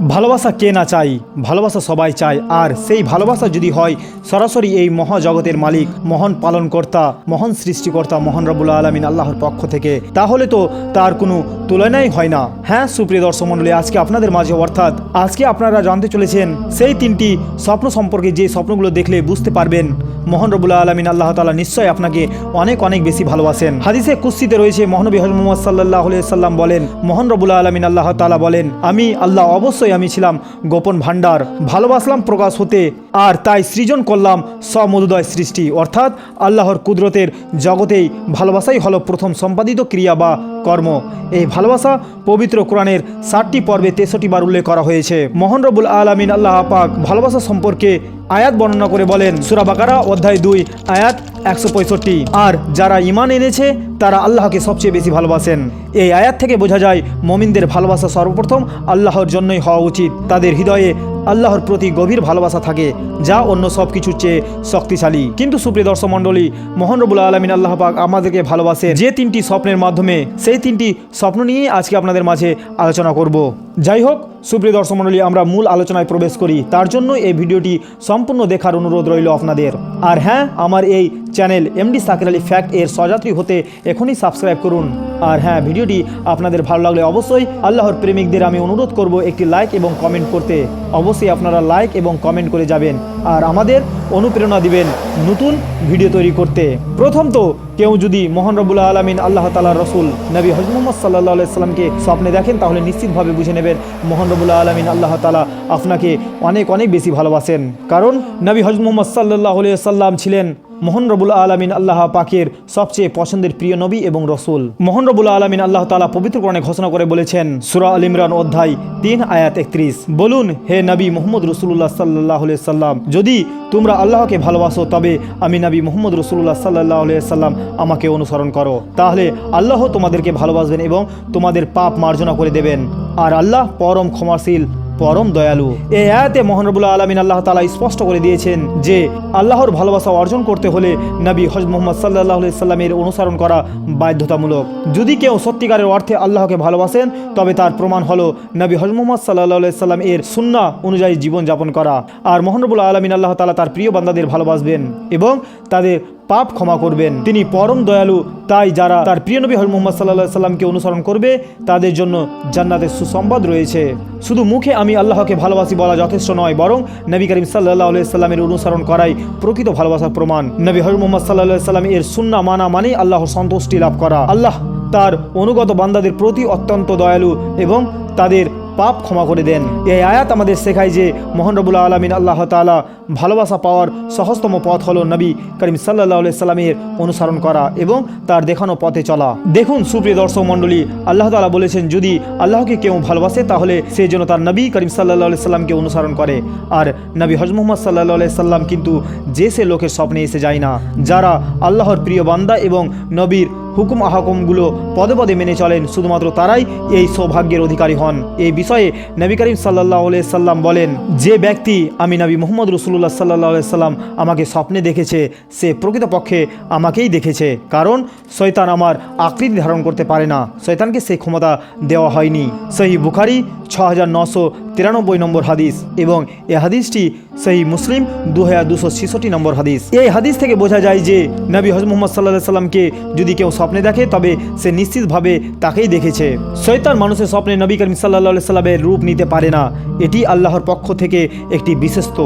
ভালোবাসা কে না চাই? ভালোবাসা সবাই চায়। আর সেই ভালোবাসা যদি হয়, সরাসরি এই মহাজগতের মালিক, মহান পালনকর্তা, মহান সৃষ্টিকর্তা, মহান রবুল্লা আলমিন আল্লাহর পক্ষ থেকে। তাহলে তো তার কোনো তুলনাই হয় না। হ্যাঁ সুপ্রিয় দর্শক মণ্ডলী, আজকে আপনাদের মাঝে অর্থাৎ আজকে আপনারা জানতে চলেছেন, সেই তিনটি স্বপ্ন সম্পর্কে যে স্বপ্নগুলো দেখলে বুঝতে পারবেন। মহান রবুল্লা আলমিন আল্লাহ তালা নিশ্চয়ই আপনাকে অনেক অনেক বেশি ভালোবাসেন। হাদিসে কুস্তিতে রয়েছে, মহানবী হজ মোহাম্মদ সাল্লাহ সাল্লাম বলেন, মহান রবুল্লা আলমিন আল্লাহ তালা বলেন, আমি, আল্লাহ অবশ্যই আমি ছিলাম গোপন ভাণ্ডার। ভালোবাসলাম প্রকাশ হতে আর তাই সৃজন করলাম সমুদয় সৃষ্টি। অর্থাৎ আল্লাহর কুদরতের জগতেই ভালোবাসাই হলো প্রথম সম্পাদিত ক্রিয়া বা কর্ম। এই ভালোবাসা পবিত্র কোরআনের ষাটটি পর্বে তেষট্টি বার উল্লেখ করা হয়েছে। মোহন রবুল আলমিন আল্লাহ পাক ভালোবাসা সম্পর্কে আয়াত বর্ণনা করে বলেন সুরাবাকারা অধ্যায় দুই, আয়াত একশো পঁয়ষট্টি। আর যারা ইমান এনেছে, তারা আল্লাহকে সবচেয়ে বেশি ভালোবাসেন। এই আয়াত থেকে বোঝা যায়, মমিনদের ভালোবাসা সর্বপ্রথম আল্লাহর জন্যই হওয়া উচিত। তাদের হৃদয়ে আল্লাহর প্রতি গভীর ভালোবাসা থাকে, যা অন্য সব কিছুর চেয়ে শক্তিশালী। কিন্তু সুপ্রিয় দর্শক মণ্ডলী, মোহন রবুল আলমিন আল্লাহ পাক আমাদেরকে ভালোবাসে যে তিনটি স্বপ্নের মাধ্যমে, সেই তিনটি স্বপ্ন নিয়েই আজকে আপনাদের মাঝে আলোচনা করব। যাই হোক সুপ্রিয় দর্শক মণ্ডলী, আমরা মূল আলোচনায় প্রবেশ করি। তার জন্য এই ভিডিওটি সম্পূর্ণ দেখার অনুরোধ রইল আপনাদের। আর হ্যাঁ আমার এই channel MD Sakir Ali fact এর সযাত্রী হতে এখনই সাবস্ক্রাইব করুন। আর হ্যাঁ ভিডিওটি আপনাদের ভালো লাগলে অবশ্যই আল্লাহর প্রেমিকদের আমি অনুরোধ করব একটি লাইক এবং কমেন্ট করতে। অবশ্যই আপনারা লাইক এবং কমেন্ট করে যাবেন আর আমাদের অনুপ্রেরণা দিবেন নতুন ভিডিও তৈরি করতে। প্রথম তো কেউ যদি মোহন রবুল্লা আলমিন আল্লাহ তালা রসুল নবী হজ মোহাম্মদ সাল্লাহ সাল্লামকে স্বপ্নে দেখেন, তাহলে নিশ্চিতভাবে বুঝে নেবেন মোহন রবুল্লা আলমিন আল্লাহ তালা আপনাকে অনেক অনেক বেশি ভালোবাসেন। কারণ নবী হজ মোহাম্মদ সাল্লাহ সাল্লাম ছিলেন মোহন রবুল আলমিন আল্লাহ পাকের সবচেয়ে পছন্দের প্রিয় নবী এবং রসুল। মোহন রবুল আলমিন আল্লাহ তালা পবিত্র কোরআনে ঘোষণা করে বলেছেন, সুরা আল ইমরান অধ্যায় তিন, আয়াত একত্রিশ। বলুন, হে নবী মোহাম্মদ রসুল্লাহ সাল্লাহ সাল্লাম যদি তোমরা আল্লাহকে ভালোবাসো, তবে আমি নবী মোহাম্মদ রসুল্লাহ সাল্লাহ সাল্লাম আমাকে অনুসরণ করো। তাহলে আল্লাহ তোমাদেরকে ভালোবাসবেন এবং তোমাদের পাপ মার্জনা করে দেবেন। আর আল্লাহ পরম ক্ষমাশীল পরম দয়ালু। এ আয়াতে মহানবুল্লাহ আলমিন আল্লাহ তালা স্পষ্ট করে দিয়েছেন যে, আল্লাহর ভালোবাসা অর্জন করতে হলে নবী হজ মোহাম্মদ সাল্লাহ সাল্লামের অনুসরণ করা বাধ্যতামূলক। যদি কেউ সত্যিকারের অর্থে আল্লাহকে ভালোবাসেন, তবে তার প্রমাণ হলো নবী হজ মোহাম্মদ সাল্লাহ সাল্লাম এর সুন্না অনুযায়ী জীবনযাপন করা। আর মহানবুল্লাহ আলমিন আল্লাহ তালা তার প্রিয় বান্দাদের ভালোবাসবেন এবং তাদের পাপ ক্ষমা করবেন। তিনি পরম দয়ালু, তাই যারা তার প্রিয় নবী হল মোহাম্মদ সাল্লাহ সাল্লামকে অনুসরণ করবে, তাদের জন্য জান্নাতের সুসংবাদ রয়েছে। শুধু মুখে আমি আল্লাহকে ভালোবাসি বলা যথেষ্ট নয়, বরং নবী করিম সাল্লাহ সাল্লামের অনুসরণ করাই প্রকৃত ভালোবাসার প্রমাণ। নবী হল মোহাম্মদ সাল্লাহ সাল্লাম এর সুন্না মানা মানেই আল্লাহর সন্তুষ্টি লাভ করা। আল্লাহ তার অনুগত বান্দাদের প্রতি অত্যন্ত দয়ালু এবং তাদের পাপ ক্ষমা করে দেন। এই আয়াত আমাদের শেখায় যে মোহন রবুল্লা আলমিন আল্লাহ তালা ভালোবাসা পাওয়ার সহজতম পথ হলো নবী করিম সাল্লাহ সাল্লামের অনুসরণ করা এবং তার দেখানো পথে চলা। দেখুন সুপ্রিয় দর্শক মণ্ডলী, আল্লাহ তালা বলেছেন, যদি আল্লাহকে কেউ ভালোবাসে তাহলে সে যেন তার নবী করিম সাল্লাহ সাল্লামকে অনুসরণ করে। আর নবী হজ মোহাম্মদ সাল্লাহ সাল্লাম কিন্তু যে সে লোকের স্বপ্নে এসে যায় না, যারা আল্লাহর প্রিয় বান্দা এবং নবীর হুকুম আহকুমগুলো পদে পদে মেনে চলেন। শুধুমাত্র তারাই এই সৌভাগ্যের অধিকারী হন। এই বিষয়ে নবী করিম সাল্লাহ সাল্লাম বলেন, যে ব্যক্তি আমি নবী মোহাম্মদ রসুল্লাহ সাল্লাহ সাল্লাম আমাকে স্বপ্নে দেখেছে, সে প্রকৃতপক্ষে আমাকেই দেখেছে। কারণ শয়তান আমার আকৃতি ধারণ করতে পারে না। শয়তানকে সেই ক্ষমতা দেওয়া হয়নি। সেই বুখারি ছ হাজার নশো তিরানব্বই নম্বর হাদিস এবং এ হাদিসটি সেই মুসলিম দু হাজার দুশো ছেষট্টি নম্বর হাদিস। এই হাদিস থেকে বোঝা যায় যে নবী হজ মোহাম্মদ সাল্লাহ সাল্লামকে যদি কেউ স্বপ্নে দেখে, তবে সে নিশ্চিতভাবে তাকেই দেখেছে। শৈতান মানুষের স্বপ্নে নবী করিম সাল্লাহ সাল্লামের রূপ নিতে পারে না। এটি আল্লাহর পক্ষ থেকে একটি বিশেষত্ব।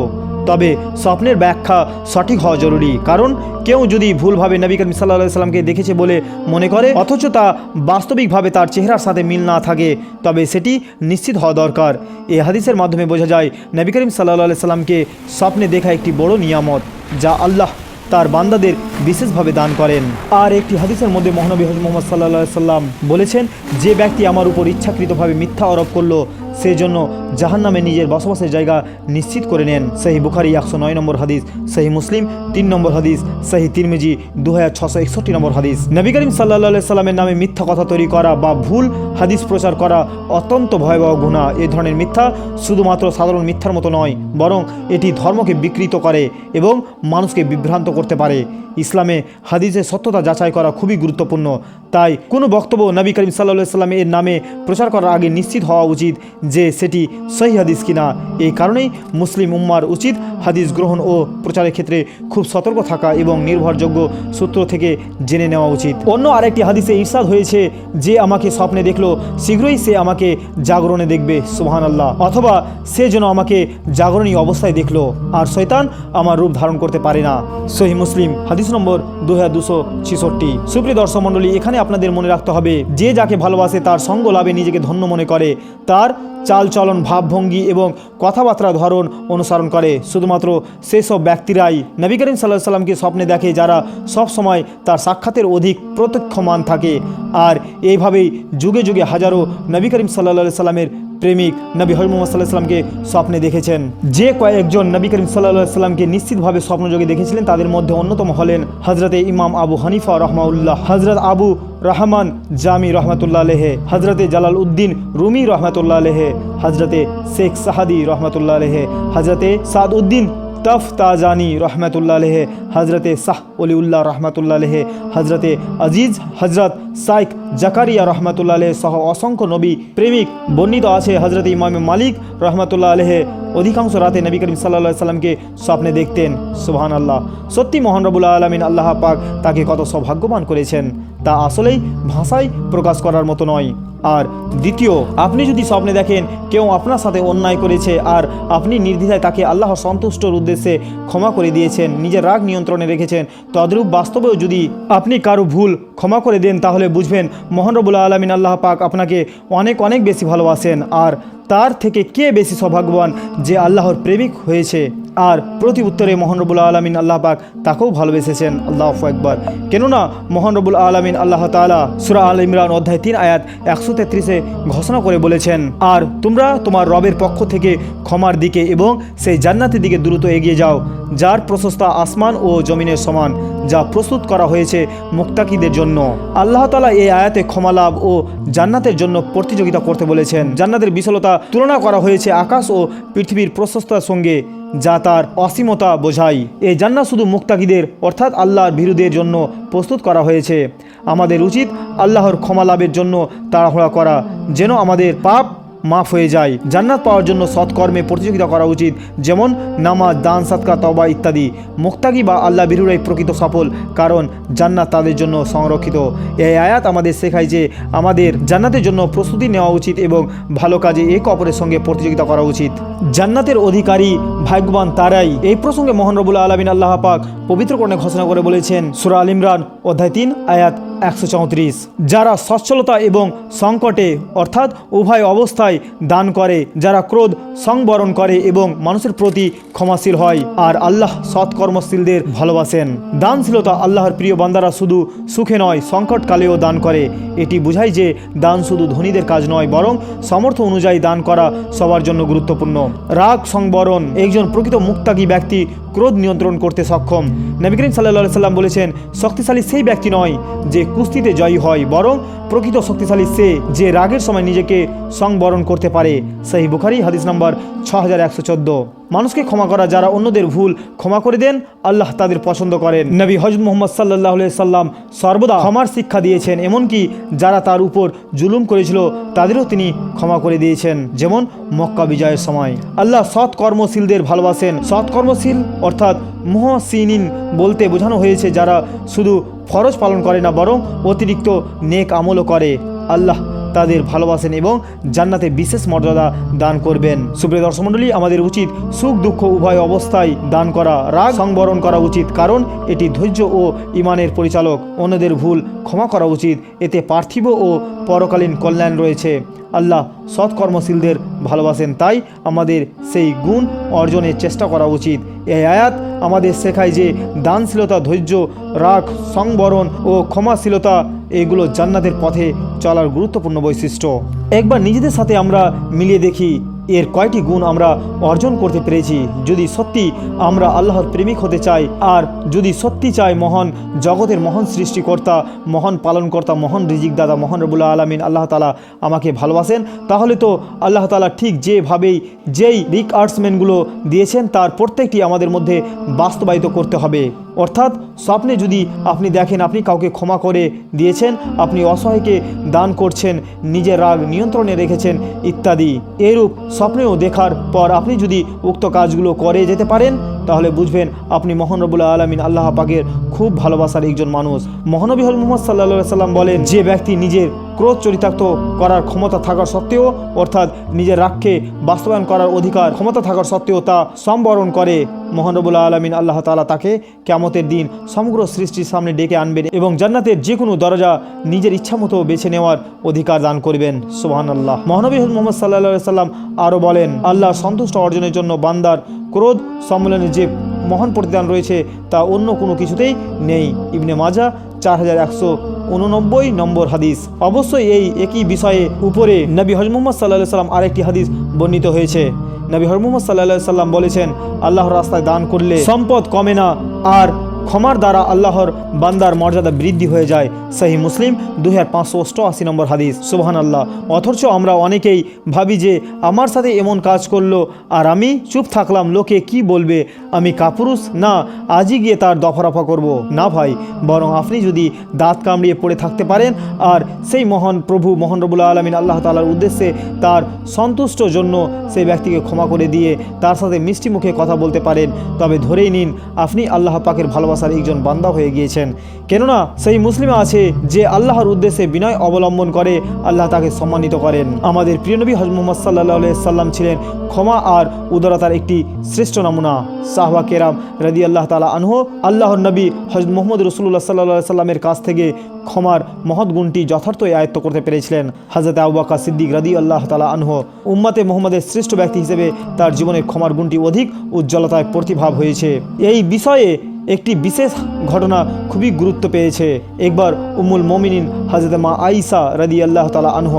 তবে স্বপ্নের ব্যাখ্যা সঠিক হওয়া জরুরি। কারণ কেউ যদি ভুলভাবে নবী করিম সাল্লাহ সাল্লামকে দেখেছে বলে মনে করে, অথচ তা বাস্তবিকভাবে তার চেহারার সাথে মিল না থাকে, তবে সেটি নিশ্চিত হওয়া দরকার। এ হাদিসের মাধ্যমে বোঝা যায়, নবী করিম সাল্লাহ সাল্লামকে স্বপ্নে দেখা একটি বড় নিয়ামত, যা আল্লাহ তার বান্দাদের বিশেষভাবে দান করেন। আর একটি হাদিসের মধ্যে মহানবী হজ মোহাম্মদ সাল্লা সাল্লাম বলেছেন, যে ব্যক্তি আমার উপর ইচ্ছাকৃতভাবে মিথ্যা আরোপ করল সেই জন্য জাহান নামে নিজের বসবাসের জায়গা নিশ্চিত করে নেন। সেই বুখারি একশো নয় নম্বর হাদিস সেই মুসলিম তিন নম্বর হাদিস সেই তিরমিজি দু হাজার ছশো একষট্টি নম্বর হাদিস। নবী করিম সাল্লা সাল্লামের নামে মিথ্যা কথা তৈরি করা বা ভুল হাদিস প্রচার করা অত্যন্ত ভয়াবহ গুণা এ ধরনের মিথ্যা শুধুমাত্র সাধারণ মিথ্যার মতো নয়, বরং এটি ধর্মকে বিকৃত করে এবং মানুষকে বিভ্রান্ত করতে পারে। ইসলামে হাদিসের সত্যতা যাচাই করা খুবই গুরুত্বপূর্ণ। তাই কোনো বক্তব্য নবী করিম সাল্লা সাল্লাম এর নামে প্রচার করার আগে নিশ্চিত হওয়া উচিত যে সেটি সহি হাদিস কিনা এই কারণেই মুসলিম উম্মার উচিত হাদিস গ্রহণ ও প্রচারের ক্ষেত্রে খুব সতর্ক থাকা এবং নির্ভরযোগ্য সূত্র থেকে জেনে নেওয়া উচিত। অন্য আরেকটি হাদিসে ইরশাদ হয়েছে, যে আমাকে স্বপ্নে দেখল, শীঘ্রই সে আমাকে জাগরণে দেখবে সুবহান আল্লাহ অথবা সে যেন আমাকে জাগরণী অবস্থায় দেখল, আর শয়তান আমার রূপ ধারণ করতে পারে না। সহি মুসলিম, হাদিস নম্বর দু হাজার দুশো ছিষট্টি। সুপ্রিয় দর্শক মণ্ডলী, এখানে আপনাদের মনে রাখতে হবে, যে যাকে ভালোবাসে তার সঙ্গ লাভে নিজেকে ধন্য মনে করে, তার চালচলন, ভাবভঙ্গি এবং কথাবার্তার ধরন অনুসরণ করে। শুধুমাত্র সেসব ব্যক্তিরাই নবী করিম সাল্লাহ সাল্লামকে স্বপ্নে দেখে যারা সব সময় তার সাক্ষাতের অধিক প্রত্যক্ষমান থাকে। আর এইভাবেই যুগে যুগে হাজারো নবী করিম সাল্লা সাল্লামের প্রেমিক নবী হজ মোহাম্মদ সাল্লাহ সাল্লামকে স্বপ্নে দেখেছেন। যে কয়েকজন নবী করিম সাল্লাহ সাল্লামকে নিশ্চিতভাবে স্বপ্নযোগে দেখেছিলেন, তাদের মধ্যে অন্যতম হলেন হজরতে ইমাম আবু হানিফা রহমাউল্লাহ হজরত আবু রহমান জামি রহমতুল্লাহ আলহে হজরতে জালাল উদ্দিন রুমি রহমতুল্লাহ আলহে হজরতে শেখ সাহাদি রহমতুল্লাহ আলহে হজরতে সাদ উদ্দিন তফ তাজানি রহমতুল্লাহ আলহে হজরতে শাহ অলিউল্লাহ রহমতুল্লাহ আলহে হজরতে আজিজ হজরত সাইক জাকারিয়া রহমতুল্লাহ আলহ সহ অসংখ্য নবী প্রেমিক বর্ণিত আছে। হজরত ইমাম মালিক রহমতুল্লাহ আলহে অধিকাংশ রাতে নবী করিম সাল্লা সাল্লামকে স্বপ্নে দেখতেন। সুবহান আল্লাহ সত্যি মোহন রবুল্লা আলমিন আল্লাহ পাক তাকে কত সৌভাগ্যবান করেছেন। তা আসলেই ভাষায় প্রকাশ করার মতো নয়। আর দ্বিতীয়, আপনি যদি স্বপ্নে দেখেন কেউ আপনার সাথে অন্যায় করেছে আর আপনি নির্দ্বিধায় তাকে আল্লাহ সন্তুষ্টর উদ্দেশ্যে ক্ষমা করে দিয়েছেন, নিজের রাগ নিয়ন্ত্রণে রেখেছেন, তদ্রূপ বাস্তবেও যদি আপনি কারও ভুল ক্ষমা করে দেন, তাহলে বুঝবেন মোহনরবুল্লা আলমিন আল্লাহ পাক আপনাকে অনেক অনেক বেশি ভালোবাসেন। আর তার থেকে কে বেশি সৌভাগ্যবান যে আল্লাহর প্রেমিক হয়েছে? আর প্রতি উত্তরে মোহনরবুল আলমিন আল্লাহ পাক তাকেও ভালোবেসেছেন। আল্লাহ একবার কেননা মোহনরবুল আলমিন আল্লাহ তালা সুরা আল ইমরান অধ্যায় তিন আয়াত একশো তেত্রিশে ঘোষণা করে বলেছেন, আর তোমরা তোমার রবের পক্ষ থেকে ক্ষমার দিকে এবং সেই জান্নাতের দিকে দ্রুত এগিয়ে যাও, যার প্রশস্তা আসমান ও জমিনের সমান, যা প্রস্তুত করা হয়েছে মুক্তাকিদের জন্য। আল্লাহ তালা এই আয়াতে ক্ষমা লাভ ও জান্নাতের জন্য প্রতিযোগিতা করতে বলেছেন। জান্নাতের বিশালতা তুলনা করা হয়েছে আকাশ ও পৃথিবীর প্রশস্ততার সঙ্গে, যা তার অসীমতা বোঝায়। এই জান্নাত শুধু মুক্তাকিদের, অর্থাৎ আল্লাহর বিরুদ্ধের জন্য প্রস্তুত করা হয়েছে। আমাদের উচিত আল্লাহর ক্ষমা লাভের জন্য তাড়াহুড়া করা, যেন আমাদের পাপ মাফ হয়ে যায়। জান্নাত পাওয়ার জন্য সৎকর্মে প্রতিযোগিতা করা উচিত, যেমন নামাজ, দান সাতকা তবা ইত্যাদি। মুক্তাকি বা আল্লাহ বিরুরাই প্রকৃত সফল, কারণ জান্নাত তাদের জন্য সংরক্ষিত। এই আয়াত আমাদের শেখায় যে আমাদের জান্নাতের জন্য প্রস্তুতি নেওয়া উচিত এবং ভালো কাজে এক অপরের সঙ্গে প্রতিযোগিতা করা উচিত। জান্নাতের অধিকারী ভাগ্যবান তারাই। এই প্রসঙ্গে মোহন রবুল্লা আলমিন আল্লাহ পাক পবিত্রকরণে ঘোষণা করে বলেছেন, সুরা আল ইমরান অধ্যায় তিন, আয়াত একশো চৌত্রিশ, যারা সচ্ছলতা এবং সংকটে, অর্থাৎ উভয় অবস্থায় দান করে, যারা ক্রোধ সংবরণ করে এবং মানুষের প্রতি ক্ষমাশীল হয়, আর আল্লাহ সৎকর্মশীলদের ভালোবাসেন। দানশীলতা আল্লাহর প্রিয় বান্দারা শুধু সুখে নয়, সংকটকালেও দান করে। এটি বোঝায় যে দান শুধু ধনীদের কাজ নয়, বরং সামর্থ্য অনুযায়ী দান করা সবার জন্য গুরুত্বপূর্ণ। রাগ সংবরণ, একজন প্রকৃত মুক্তাকি ব্যক্তি ক্রোধ নিয়ন্ত্রণ করতে সক্ষম। নবী করিম সাল্লা সাল্লাম বলেছেন, শক্তিশালী সেই ব্যক্তি নয় যে কুস্তিতে জয়ী হয়, বরং প্রকৃত শক্তিশালী সে যে রাগের সময় নিজেকে সংবরণ করতে পারে, সেই বুখারি হাদিস নম্বর ছ হাজার একশো চোদ্দ। মানুষকে ক্ষমা করা যারা অন্যদের ভুল ক্ষমা করে দেন, আল্লাহ তাদের পছন্দ করেন। নবী হজরত মোহাম্মদ সাল্লাহ সাল্লাম সর্বদা ক্ষমার শিক্ষা দিয়েছেন, এমনকি যারা তার উপর জুলুম করেছিল, তাদেরও তিনি ক্ষমা করে দিয়েছেন, যেমন মক্কা বিজয়ের সময়। আল্লাহ সৎ কর্মশীলদের ভালোবাসেন। সৎ কর্মশীল অর্থাৎ মুহসিনিন বলতে বোঝানো হয়েছে যারা শুধু ফরজ পালন করে না, বরং অতিরিক্ত নেক আমলও করে। আল্লাহ তাদের ভালোবাসেন এবং জান্নাতে বিশেষ মর্যাদা দান করবেন। সুপ্রিয় দর্শক মণ্ডলী, আমাদের উচিত সুখ, দুঃখ, উভয় অবস্থায় দান করা। রাগ সংবরণ করা উচিত, কারণ এটি ধৈর্য ও ইমানের পরিচালক। অন্যদের ভুল ক্ষমা করা উচিত। এতে পার্থিব ও পরকালীন কল্যাণ রয়েছে। আল্লাহ সৎকর্মশীলদের ভালোবাসেন। তাই আমাদের সেই গুণ অর্জনের চেষ্টা করা উচিত। এই আয়াত আমাদের শেখায় যে দানশীলতা, ধৈর্য, রাগ, সংবরণ ও ক্ষমাশীলতা, এগুলো জান্নাতের পথে চলার গুরুত্বপূর্ণ বৈশিষ্ট্য। একবার নিজেদের সাথে আমরা মিলিয়ে দেখি এর কয়টি গুণ আমরা অর্জন করতে পেরেছি? যদি সত্যি আমরা আল্লাহর প্রেমিক হতে চাই, আর যদি সত্যি চাই মহান জগতের মহান সৃষ্টিকর্তা, মহান পালনকর্তা, মহান রিজিক দাদা মহান রবুল্লা আলমিন আল্লাহ তালা আমাকে ভালোবাসেন, তাহলে তো আল্লাহ তালা ঠিক যেভাবেই যেই রিক আর্টসম্যানগুলো দিয়েছেন, তার প্রত্যেকটি আমাদের মধ্যে বাস্তবায়িত করতে হবে। অর্থাৎ স্বপ্নে যদি আপনি দেখেন আপনি কাউকে ক্ষমা করে দিয়েছেন, আপনি অসহায়কে দান করছেন, নিজের রাগ নিয়ন্ত্রণে রেখেছেন ইত্যাদি, এরূপ স্বপ্নেও দেখার পর আপনি যদি উক্ত কাজগুলো করে যেতে পারেন তাহলে বুঝবেন আপনি মহান রবুল্লা আলমিন আল্লাহ পাকের খুব ভালোবাসার একজন মানুষ। মহানবী হল মোহাম্মদ সাল্লা সাল্লাম বলেন, যে ব্যক্তি নিজের ক্রোধ চরিতার্থ করার ক্ষমতা থাকার সত্ত্বেও, অর্থাৎ নিজের রাগকে বাস্তবায়ন করার অধিকার ক্ষমতা থাকার সত্ত্বেও তা সম্বরণ করে মহানবুল্লাহ আলমিন আল্লাহ তালা তাকে কেমতের দিন সমগ্র সৃষ্টির সামনে ডেকে আনবেন এবং জান্নাতের যে কোনো দরজা নিজের ইচ্ছামতো বেছে নেওয়ার অধিকার দান করবেন। সোহান আল্লাহ মহানবী মোহাম্মদ সাল্লা সাল্লাম আরও বলেন, আল্লাহ সন্তুষ্ট অর্জনের জন্য বান্দার ক্রোধ সম্মেলনে যে মহান প্রতিদান রয়েছে তা অন্য কোনো কিছুতেই নেই। ইবনে মাজা চার হাজার একশো উননব্বই নম্বর হাদিস। অবশ্যই এই একই বিষয়ে উপরে নবী হজ মোহাম্মদ সাল্লাম আরেকটি হাদিস বর্ণিত হয়েছে। নবী হজ সাল্লাহ সাল্লাম বলেছেন, আল্লাহর রাস্তায় দান করলে সম্পদ কমে না, আর ক্ষমার দ্বারা আল্লাহর বান্দার মর্যাদা বৃদ্ধি হয়ে যায়, সহি মুসলিম দুই হাজার পাঁচশো অষ্টআশি নম্বর হাদিস। সুবহান আল্লাহ অথচ আমরা অনেকেই ভাবি যে, আমার সাথে এমন কাজ করল, আর আমি চুপ থাকলাম, লোকে কি বলবে? আমি কাপুরুষ? না, আজই গিয়ে তার দফারফা করব। না ভাই, বরং আপনি যদি দাঁত কামড়িয়ে পড়ে থাকতে পারেন, আর সেই মহান প্রভু, মোহন রবুল্লা আলমিন আল্লাহ তালার উদ্দেশ্যে তার সন্তুষ্ট জন্য সেই ব্যক্তিকে ক্ষমা করে দিয়ে তার সাথে মিষ্টি মুখে কথা বলতে পারেন। তবে ধরেই নিন, আপনি আল্লাহ পাকের ভালোবাসার একজন বান্দা হয়ে গিয়েছেন। কেননা সেই মুসলিমে আছে যে আল্লাহর উদ্দেশ্যে বিনয় অবলম্বন করে, আল্লাহ তাকে সম্মানিত করেন। আমাদের প্রিয় নবী হজ মোহাম্মদ সাল্লাহ সাল্লাম ছিলেন ক্ষমা আর উদারতার একটি শ্রেষ্ঠ নমুনা। সাহবা কেরাম রাদি আল্লাহ তালা আনহ আল্লাহর নবী হজ মোহাম্মদ রসুল্লাহ সাল্লাহ সাল্লামের কাছ থেকে ক্ষমার মহৎ গুণটি যথার্থই আয়ত্ত করতে পেরেছিলেন। হাজরত আউবাকা সিদ্দিক রাদি আল্লাহ তালা আনহ উম্মাতে মোহাম্মদের শ্রেষ্ঠ ব্যক্তি হিসেবে তার জীবনের ক্ষমার গুণটি অধিক উজ্জ্বলতায় প্রতিভাব হয়েছে। এই বিষয়ে একটি বিশেষ ঘটনা খুবই গুরুত্ব পেয়েছে। একবার উমুল মমিনিন হাজরত মা আইসা রাদি আল্লাহ তালা আনহ,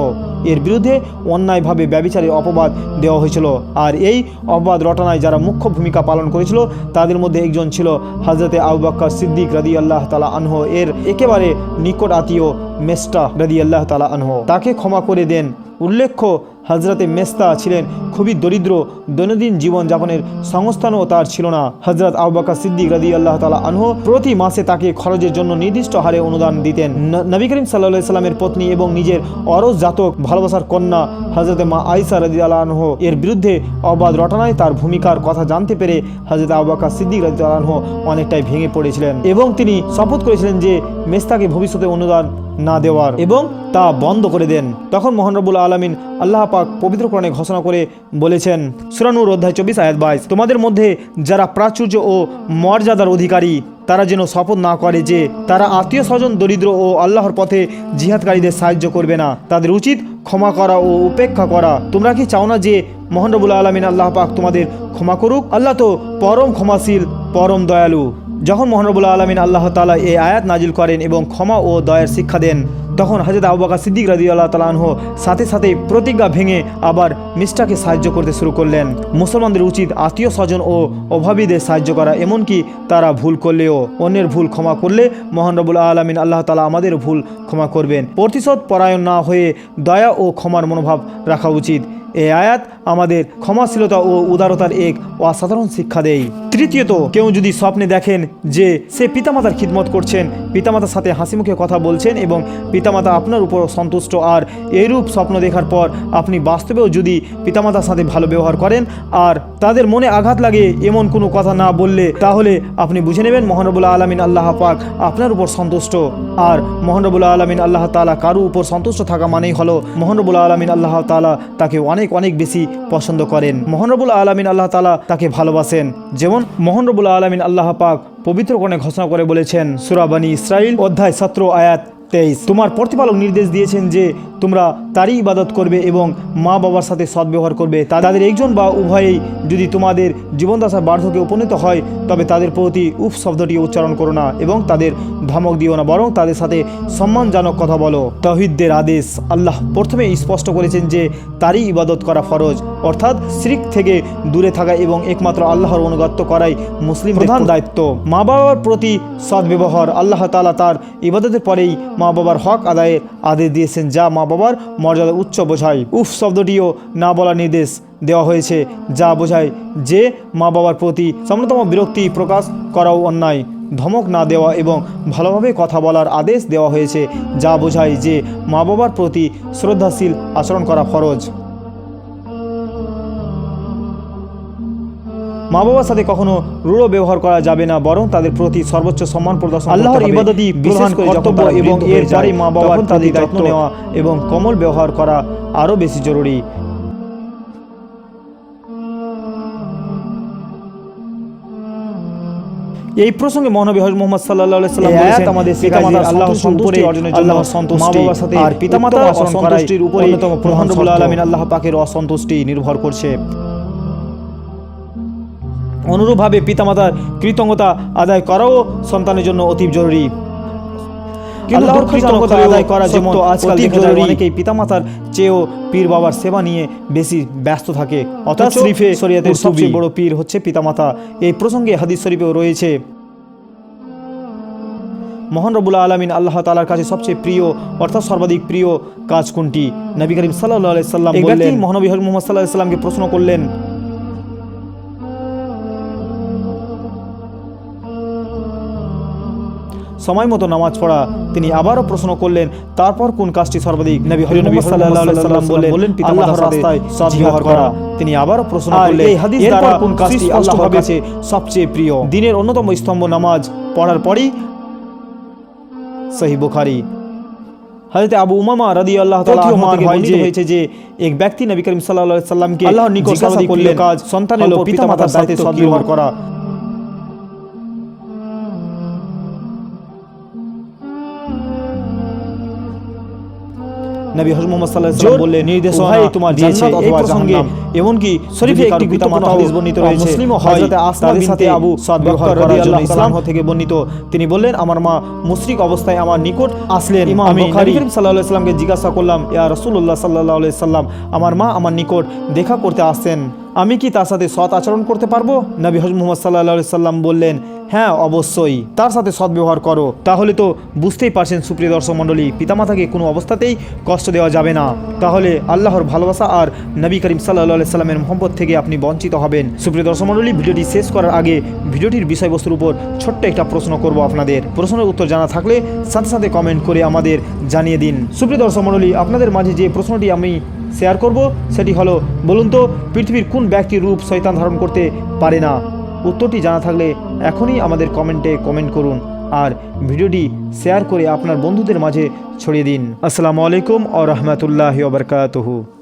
এর বিরুদ্ধে অন্যায়ভাবে ব্যবিচারের অপবাদ দেওয়া হয়েছিল। আর এই অপবাদ রটনায় যারা মুখ্য ভূমিকা পালন করেছিল, তাদের মধ্যে একজন ছিল হজরতে আউবাক্কর সিদ্দিক রাদি আল্লাহ তালা আনহ, এর একেবারে নিকট আত্মীয় মেস্টা রাদি আল্লাহ তালা আনহ। তাকে ক্ষমা করে দেন উল্লেখ্য হজরতে মেস্তা ছিলেন খুবই দরিদ্র, দৈনন্দিন জীবনযাপনের সংস্থানও তার ছিল না। হজরত আউবাকা সিদ্দিক রাদি আল্লাহ তালা আনহ প্রতি মাসে তাকে খরচের জন্য নির্দিষ্ট হারে অনুদান দিতেন। নবী করিম সাল্লাহ সাল্লামের পত্নী এবং নিজের অরস জাতক, ভালোবাসার কন্যা হজরতে মা আইসা রাদি আল্লাহ আনহ এর বিরুদ্ধে অবাধ রটনায় তার ভূমিকার কথা জানতে পেরে হজরত আউবাকা সিদ্দিক রাদি আনহ অনেকটাই ভেঙে পড়েছিলেন এবং তিনি শপথ করেছিলেন যে মেস্তাকে ভবিষ্যতে অনুদান না দেওয়ার। এবং তা বন্ধ করে দেন। তখন মোহানরবুল আলমিন আল্লাহ পাক পবিত্র কোরআনে ঘোষণা করে বলেছেন সুরানুর অধ্যায় চব্বিশ আয়াত বাইশ তোমাদের মধ্যে যারা প্রাচুর্য ও মর্যাদার অধিকারী তারা যেন শপথ না করে যে তারা আত্মীয় স্বজন দরিদ্র ও আল্লাহর পথে জিহাদকারীদের সাহায্য করবে না। তাদের উচিত ক্ষমা করা ও উপেক্ষা করা। তোমরা কি চাও না যে মোহানরবুল আলমিন আল্লাহ পাক তোমাদের ক্ষমা করুক? আল্লাহ তো পরম ক্ষমাশীল পরম দয়ালু। যখন মহানবুল্লাহ আলমিন আল্লাহ তালা এই আয়াত নাজিল করেন এবং ক্ষমা ও দয়ের শিক্ষা দেন, তখন হাজরত আবাকা সিদ্দিক রাজি আল্লাহ তালাহ সাথে সাথে প্রতিজ্ঞা ভেঙে আবার মিস্টাকে সাহায্য করতে শুরু করলেন। মুসলমানদের উচিত আত্মীয় স্বজন ও অভাবীদের সাহায্য করা, এমনকি তারা ভুল করলেও অন্যের ভুল ক্ষমা করলে মহানরবুল আলমিন আল্লাহ তালা আমাদের ভুল ক্ষমা করবেন। প্রতিশোধ পরায়ণ না হয়ে দয়া ও ক্ষমার মনোভাব রাখা উচিত। এই আয়াত আমাদের ক্ষমাশীলতা ও উদারতার এক অসাধারণ শিক্ষা দেয়। তৃতীয়ত, কেউ যদি স্বপ্নে দেখেন যে সে পিতামাতার খিদমত করছেন, পিতামাতার সাথে হাসি মুখে কথা বলছেন এবং পিতামাতা আপনার উপর সন্তুষ্ট, আর এরূপ স্বপ্ন দেখার পর আপনি বাস্তবেও যদি পিতামাতার সাথে ভালো ব্যবহার করেন, আর তাদের মনে আঘাত লাগে এমন কোনো কথা না বললে, তাহলে আপনি বুঝে নেবেন মহানবুল্লাহ আলমিন আল্লাহ পাক আপনার উপর সন্তুষ্ট। আর মহানবুল্লাহ আলমিন আল্লাহ তালা কারু উপর সন্তুষ্ট থাকা মানেই হলো মহানবুল্লাহ আলমিন আল্লাহ তালা তাকে অনেক অনেক অনেক বেশি পছন্দ করেন। মোহনরবুল আলমিন আল্লাহ তালা তাকে ভালোবাসেন। যেমন মোহনরবুল আলমিন আল্লাহ পাক পবিত্র কোণে ঘোষণা করে বলেছেন সুরাবানি ইসরাইল অধ্যায় সতেরো আয়াত তেইশ। তোমার প্রতিপালক নির্দেশ দিয়েছেন যে তোমরা তারই ইবাদত করবে এবং মা বাবার সাথে সদ্ব্যবহার করবে। তাদের একজন বা উভয়েই যদি তোমাদের জীবনদশার বার্ধক্যে উপনীত হয় তবে তাদের প্রতি উফ শব্দটি উচ্চারণ করো না এবং তাদের ধমক দিও না বরং তাদের সাথে সম্মানজনক কথা বলো। তহিদদের আদেশ আল্লাহ প্রথমে স্পষ্ট করেছেন যে তারই ইবাদত করা ফরজ। অর্থাৎ শিরিক থেকে দূরে থাকা এবং একমাত্র আল্লাহর অনুগত্য করাই মুসলিম প্রধান দায়িত্ব। মা বাবার প্রতি সদ্ব্যবহার আল্লাহ তাআলা তার ইবাদতের পরেই মা বাবার হক আদায়ের আদেশ দিয়েছেন যা মা বাবার মর্যাদা উচ্চ বোঝায়। উফ, শব্দটিও না বলার নির্দেশ দেওয়া হয়েছে, যা বোঝায় যে মা বাবার প্রতি সামান্যতম বিরক্তি প্রকাশ করাও অন্যায়। ধমক না দেওয়া এবং ভালোভাবে কথা বলার আদেশ দেওয়া হয়েছে, যা বোঝায় যে মা বাবার প্রতি শ্রদ্ধাশীল আচরণ করা ফরজ। মা বাবার সাথে কখনো রূঢ় ব্যবহার করা যাবে না বরং তাদের প্রতি সর্বোচ্চ সম্মান প্রদর্শন আল্লাহর ইবাদতই প্রধান কর্তব্য এবং এর পরে মা বাবার তাদের যত্ন নেওয়া এবং কমল ব্যবহার করা আরও বেশি জরুরি। এই প্রসঙ্গে মহানবী হজরত মোহাম্মদ সাল্লাল্লাহু আলাইহি সাল্লাম বলেছেন আমাদের পিতামাতার আল্লাহর আল্লাহ সন্তুষ্টি অর্জনের জন্য জন্য সন্তুষ্টি মা বাবার সাথে আর পিতামাতার অসন্তুষ্টির উপরে অন্যতম প্রধান রব্বুল আলামিন আল্লাহ পাকের অসন্তুষ্টি নির্ভর করছে। অনুরূপভাবে পিতামাতার কৃতজ্ঞতা আদায় করাও সন্তানের জন্য অতি জরুরি। আল্লাহর কৃতজ্ঞতা আদায় করা যেমন আজকাল অতি দেখা যায় জরুরি। অনেকেই পিতামাতার চেয়েও পীর বাবার সেবা নিয়ে বেশি ব্যস্ত থাকে। অর্থাৎ শরীফে শরীয়তের সবচেয়ে বড় পীর হচ্ছে পিতামাতা। এই প্রসঙ্গে হাদিস শরীফেও রয়েছে। মহান রবুল্লা আলমিন আল্লাহ তালার কাছে সবচেয়ে প্রিয় অর্থাৎ সর্বাধিক প্রিয় কাজ কোনটি? নবী করিম সাল্লাহ সাল্লাম বললেন মহানবী মোহাম্মদ সাল্লাহ সাল্লামকে প্রশ্ন করলেন সময় মতো নামাজ পড়া তিনি আবারও প্রশ্ন করলেন তারপর কোন কাজটি সর্বাধিক নবী হরি নবী সাল্লাল্লাহু সাল্লাম বললেন পিতামাতার রাস্তায় ব্যবহার করা। তিনি আবারও প্রশ্ন করলেন এই হাদিস দ্বারা কোন কাজটি আল্লাহর কাছে সবচেয়ে প্রিয়? দিনের অন্যতম স্তম্ভ নামাজ পড়ার পরই সহি বুখারী। হযরত আবু উমামা বর্ণিত যে হয়েছে যে এক ব্যক্তি নবী করিম আলাইহি সাল্লামকে আল্লাহর নিকট প্রিয় কাজ সন্তানের পিতামাতার দায়িত্ব দায়িত্ব সদ্ব্যবহার করা। নবী হযরত মুহাম্মদ সাল্লাল্লাহু আলাইহি ওয়াসাল্লাম বললেন নির্দেশনা তোমার দিয়েছে এই প্রসঙ্গে জাহান্নাম। এমনকি শরীফে একটি গুরুত্বপূর্ণ হাদিস বর্ণিত রয়েছে। মুসলিমও হয় হযরতে আসমা বিনতে সাথে আবু সাদ ব্যবহার করার জন্য রাদিয়াল্লাহু ইসলাম থেকে বর্ণিত। তিনি বললেন আমার মা মুশরিক অবস্থায় আমার নিকট আসলেন। ইমাম বুখারী করিম সাল্লাল্লাহু আলাইহি সাল্লামকে জিজ্ঞাসা করলাম ইয়া রাসূলুল্লাহ সাল্লাল্লাহু আলাইহি সাল্লাম আমার মা আমার নিকট দেখা করতে আসেন। আমি কি তার সাথে সৎ আচরণ করতে পারব? নবী হজরত মুহাম্মদ সাল্লাল্লাহু আলাইহি সাল্লাম বললেন হ্যাঁ অবশ্যই। তার সাথে সদ্ব্যবহার করো। তাহলে তো বুঝতেই পারছেন সুপ্রিয় দর্শক মণ্ডলী, পিতামাতাকে কোনো অবস্থাতেই কষ্ট দেওয়া যাবে না। তাহলে আল্লাহর ভালোবাসা আর নবী করিম আলাই সাল্লামের মোহাম্মত থেকে আপনি বঞ্চিত হবেন। সুপ্রিয় দর্শক মণ্ডলী, ভিডিওটি শেষ করার আগে ভিডিওটির বিষয়বস্তুর উপর ছোট্ট একটা প্রশ্ন করব আপনাদের। প্রশ্নের উত্তর জানা থাকলে সাথে সাথে কমেন্ট করে আমাদের জানিয়ে দিন। সুপ্রিয় দর্শক মণ্ডলী, আপনাদের মাঝে যে প্রশ্নটি আমি শেয়ার করব, সেটি হলো, বলুন তো, পৃথিবীর কোন ব্যক্তির রূপ শয়তান ধারণ করতে পারে না? উত্তরটি জানা থাকলে এখনই আমাদের কমেন্টে কমেন্ট করুন আর ভিডিওটি শেয়ার করে আপনার বন্ধুদের মাঝে ছড়িয়ে দিন। আসসালামু আলাইকুম ও রহমতুল্লাহ বারকাতহু।